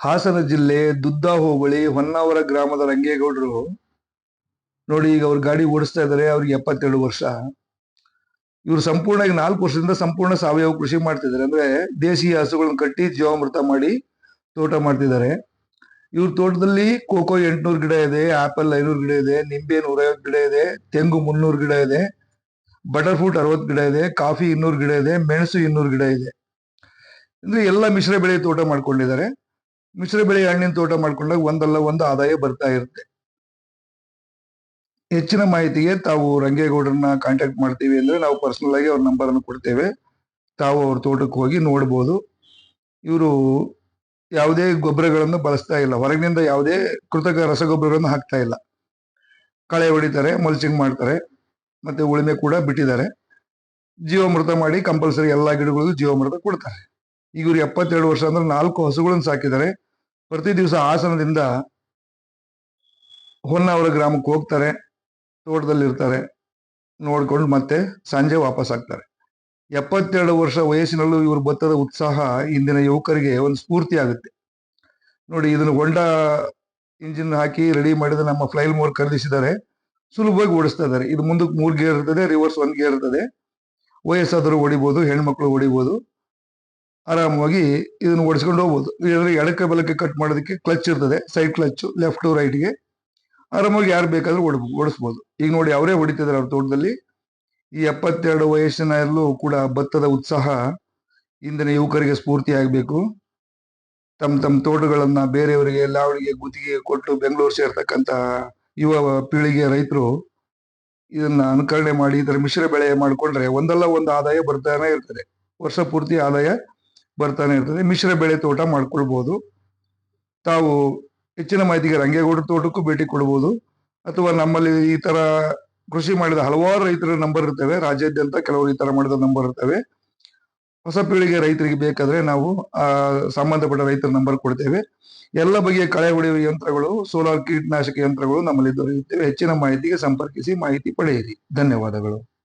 ಹಾಸನ ಜಿಲ್ಲೆ ದುದ್ದ ಹೋಬಳಿ ಹೊನ್ನಾವರ ಗ್ರಾಮದ ರಂಗೇಗೌಡರು. ನೋಡಿ ಈಗ ಅವ್ರು ಗಾಡಿ ಓಡಿಸ್ತಾ ಇದ್ದಾರೆ ಅವ್ರಿಗೆ ಎಪ್ಪತ್ತೆರಡು ವರ್ಷ. ಇವರು ಸಂಪೂರ್ಣ ಈಗ ನಾಲ್ಕು ವರ್ಷದಿಂದ ಸಂಪೂರ್ಣ ಸಾವಯವ ಕೃಷಿ ಮಾಡ್ತಿದ್ದಾರೆ. ಅಂದ್ರೆ ದೇಶೀಯ ಹಸುಗಳನ್ನ ಕಟ್ಟಿ ಜೀವಾಮೃತ ಮಾಡಿ ತೋಟ ಮಾಡ್ತಿದ್ದಾರೆ. ಇವ್ರ ತೋಟದಲ್ಲಿ ಕೋಕೋ ಎಂಟ್ನೂರು ಗಿಡ ಇದೆ, ಆಪಲ್ ಐನೂರು ಗಿಡ ಇದೆ, ನಿಂಬೆ ನೂರೈವತ್ತು ಗಿಡ ಇದೆ, ತೆಂಗು ಮುನ್ನೂರು ಗಿಡ ಇದೆ ಬಟರ್ ಫ್ರೂಟ್ ಅರವತ್ತು ಗಿಡ ಇದೆ, ಕಾಫಿ ಇನ್ನೂರು ಗಿಡ ಇದೆ, ಮೆಣಸು ಇನ್ನೂರು ಗಿಡ ಇದೆ. ಅಂದ್ರೆ ಎಲ್ಲ ಮಿಶ್ರ ಬೆಳೆ ತೋಟ ಮಾಡ್ಕೊಂಡಿದ್ದಾರೆ. ಮಿಶ್ರ ಬೆಳೆ ಹಣ್ಣಿನ ತೋಟ ಮಾಡ್ಕೊಂಡಾಗ ಒಂದಲ್ಲ ಒಂದು ಆದಾಯ ಬರ್ತಾ ಇರುತ್ತೆ. ಹೆಚ್ಚಿನ ಮಾಹಿತಿಗೆ ತಾವು ರಂಗೇಗೌಡರನ್ನ ಕಾಂಟ್ಯಾಕ್ಟ್ ಮಾಡ್ತೀವಿ ಅಂದ್ರೆ ನಾವು ಪರ್ಸನಲ್ ಆಗಿ ಅವ್ರ ನಂಬರ್ ಅನ್ನು ಕೊಡ್ತೇವೆ. ತಾವು ಅವ್ರ ತೋಟಕ್ಕೆ ಹೋಗಿ ನೋಡ್ಬೋದು. ಇವರು ಯಾವುದೇ ಗೊಬ್ಬರಗಳನ್ನು ಬಳಸ್ತಾ ಇಲ್ಲ. ಹೊರಗಿನಿಂದ ಯಾವುದೇ ಕೃತಕ ರಸಗೊಬ್ಬರಗಳನ್ನು ಹಾಕ್ತಾ ಇಲ್ಲ. ಕಳೆ ಹೊಡಿತಾರೆ ಮಲ್ಚಿಂಗ್ ಮಾಡ್ತಾರೆ, ಮತ್ತೆ ಉಳುಮೆ ಕೂಡ ಬಿಟ್ಟಿದ್ದಾರೆ. ಜೀವಾಮೃತ ಮಾಡಿ ಕಂಪಲ್ಸರಿ ಎಲ್ಲಾ ಗಿಡಗಳಿಗೂ ಜೀವಾಮೃತ ಕೊಡ್ತಾರೆ. ಈಗ ಇವ್ರು ಎಪ್ಪತ್ತೆರಡು ವರ್ಷ ಅಂದ್ರೆ ನಾಲ್ಕು ಹಸುಗಳನ್ನು ಸಾಕಿದ್ದಾರೆ. ಪ್ರತಿ ದಿವಸ ಆಸನದಿಂದ ಹೊನ್ನಾವರ ಗ್ರಾಮಕ್ಕೆ ಹೋಗ್ತಾರೆ, ತೋಟದಲ್ಲಿರ್ತಾರೆ, ನೋಡ್ಕೊಂಡು ಮತ್ತೆ ಸಂಜೆ ವಾಪಸ್ ಆಗ್ತಾರೆ. ಎಪ್ಪತ್ತೆರಡು ವರ್ಷ ವಯಸ್ಸಿನಲ್ಲೂ ಇವರು ಭತ್ತದ ಉತ್ಸಾಹ ಇಂದಿನ ಯುವಕರಿಗೆ ಒಂದು ಸ್ಫೂರ್ತಿ ಆಗುತ್ತೆ. ನೋಡಿ, ಇದನ್ನು ಹೊಂಡ ಇಂಜಿನ್ ಹಾಕಿ ರೆಡಿ ಮಾಡಿದ ನಮ್ಮ ಫ್ಲೈಲ್ ಮೋರ್ ಖರೀದಿಸಿದ್ದಾರೆ. ಸುಲಭವಾಗಿ ಓಡಿಸ್ತಾ ಇದ್ದಾರೆ. ಇದು ಮುಂದಕ್ಕೆ ಮೂರು ಗೇರ್ ಇರ್ತದೆ ರಿವರ್ಸ್ ಒಂದು ಗೇರ್ ಇರ್ತದೆ. ವಯಸ್ಸಾದರೂ ಹೊಡಿಬೋದು, ಹೆಣ್ಮಕ್ಳು ಹೊಡಿಬೋದು. ಆರಾಮವಾಗಿ ಇದನ್ನು ಓಡಿಸ್ಕೊಂಡು ಹೋಗ್ಬೋದು. ಇದ್ರ ಎಡಕ್ಕೆ ಬಲಕ್ಕೆ ಕಟ್ ಮಾಡೋದಕ್ಕೆ ಕ್ಲಚ್ ಇರ್ತದೆ ಸೈಡ್ ಕ್ಲಚ್ ಲೆಫ್ಟ್ ಟು ರೈಟ್ಗೆ ಆರಾಮಾಗಿ ಯಾರು ಬೇಕಾದ್ರೂ ಓಡ, ಓಡಿಸ್ಬೋದು. ಈಗ ನೋಡಿ ಅವರೇ ಹೊಡಿತಿದ್ದಾರೆ ಅವ್ರ ತೋಟದಲ್ಲಿ. ಈ ಎಪ್ಪತ್ತೆರಡು ವಯಸ್ಸಿನಲ್ಲೂ ಕೂಡ ಭತ್ತದ ಉತ್ಸಾಹ ಇಂದಿನ ಯುವಕರಿಗೆ ಸ್ಫೂರ್ತಿಯಾಗಬೇಕು ತಮ್ಮ ತಮ್ಮ ತೋಟಗಳನ್ನು ಬೇರೆಯವರಿಗೆ ಲಾವಣಿಗೆ ಗುತ್ತಿಗೆ ಕೊಟ್ಟು ಬೆಂಗಳೂರು ಸೇರ್ತಕ್ಕಂಥ ಯುವ ಪೀಳಿಗೆ, ರೈತರು ಇದನ್ನ ಅನುಕರಣೆ ಮಾಡಿ, ಇದರ ಮಿಶ್ರ ಬೆಳೆ ಮಾಡಿಕೊಂಡ್ರೆ ಒಂದಲ್ಲ ಒಂದು ಆದಾಯ ಬರ್ತಾನೆ ಇರ್ತದೆ. ವರ್ಷ ಪೂರ್ತಿ ಆದಾಯ ಬರ್ತಾನೆ ಇರ್ತದೆ. ಮಿಶ್ರ ಬೆಳೆ ತೋಟ ಮಾಡ್ಕೊಳ್ಬಹುದು ತಾವು ಹೆಚ್ಚಿನ ಮಾಹಿತಿಗೆ ರಂಗೇಗೌಡ ತೋಟಕ್ಕೂ ಭೇಟಿ ಕೊಡ್ಬೋದು. ಅಥವಾ ನಮ್ಮಲ್ಲಿ ಈ ತರ ಕೃಷಿ ಮಾಡಿದ ಹಲವಾರು ರೈತರ ನಂಬರ್ ಇರ್ತವೆ. ರಾಜ್ಯಾದ್ಯಂತ ಕೆಲವರು ಈ ತರ ಮಾಡಿದ ನಂಬರ್ ಇರ್ತವೆ. ಹೊಸ ಪೀಳಿಗೆ ರೈತರಿಗೆ ಬೇಕಾದ್ರೆ ನಾವು, ಆ, ಸಂಬಂಧಪಟ್ಟ ರೈತರ ನಂಬರ್ ಕೊಡ್ತೇವೆ. ಎಲ್ಲ ಬಗೆಯ ಕಳೆ ಹೊಡೆಯುವ ಯಂತ್ರಗಳು ಸೋಲಾರ್ ಕೀಟನಾಶಕ ಯಂತ್ರಗಳು ನಮ್ಮಲ್ಲಿ ದೊರೆಯುತ್ತವೆ. ಹೆಚ್ಚಿನ ಮಾಹಿತಿಗೆ ಸಂಪರ್ಕಿಸಿ ಮಾಹಿತಿ ಪಡೆಯಿರಿ. ಧನ್ಯವಾದಗಳು.